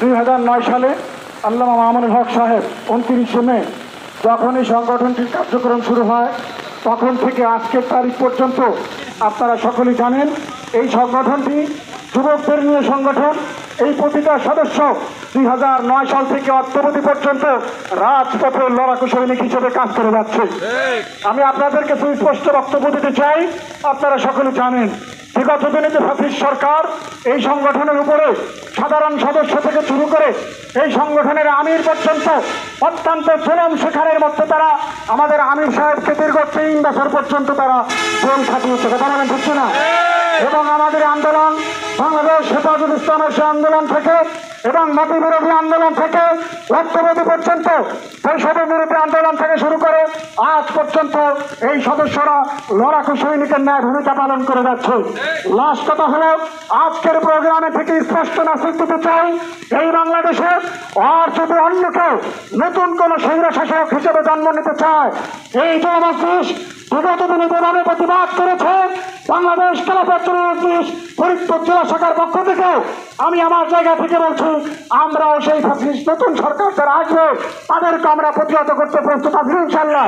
দুই হাজার নয় সালে আল্লামা মামুনুল হক সাহেব উনত্রিশে মে যখন এই সংগঠনটির কার্যক্রম শুরু হয় তখন থেকে আজকের তারিখ পর্যন্ত আপনারা সকলেই জানেন এই সংগঠনটি যুবকদের নিয়ে সংগঠন। এই প্রতিটা সদস্য দুই হাজার নয় সাল থেকে অদ্যবধি পর্যন্ত রাজপথে লড়াকু সৈনিক হিসেবে কাজ করে যাচ্ছে। আমি আপনাদেরকে সুস্পষ্ট বক্তব্য দিতে চাই আপনারা সকলে জানেন বিগত দিনে যে ফ্যাসিস্ট সরকার এই সংগঠনের উপরে সাধারণ সদস্য থেকে শুরু করে এই সংগঠনের আমির পর্যন্ত অত্যন্ত জুলম শিখারের মধ্যে তারা, আমাদের আমির সাহেবকে দীর্ঘ তিন বছর পর্যন্ত তারা জেল খাটিয়েছে কথা বলেন হচ্ছে না এবং আমাদের আন্দোলন, বাংলাদেশ হেফাজত ইসলামের সে আন্দোলন থেকে এবং মাটি বিরোধী আন্দোলন থেকে লক্ষ্যবোধী পর্যন্ত বৈষম্য বিরোধী আন্দোলন থেকে শুরু করে আজ পর্যন্ত এই সদস্যরা লড়াকু সৈনিকের ন্যায় ভূমিকা পালন করে যাচ্ছে। লাস্ট কথা হলো আজকের প্রোগ্রামে থেকে স্পষ্ট মেসেজ দিতে চাই, এই বাংলাদেশে আর যদি অন্য কেউ নতুন কোনো শাসক হিসেবে জন্ম নিতে চায়, এই জনমাসিস দিনে প্রতিবাদ করেছে। বাংলাদেশ খেলাফত জনমাসিস ফরিদপুর জেলা শাখার পক্ষ থেকে আমি আমার জায়গা থেকে বলছি আমরাও সেই ফ্যাসিস্ট নতুন সরকার যারা আসবে তাদেরকে আমরা প্রতিহত করতে প্রস্তুত আছি ইনশাল্লাহ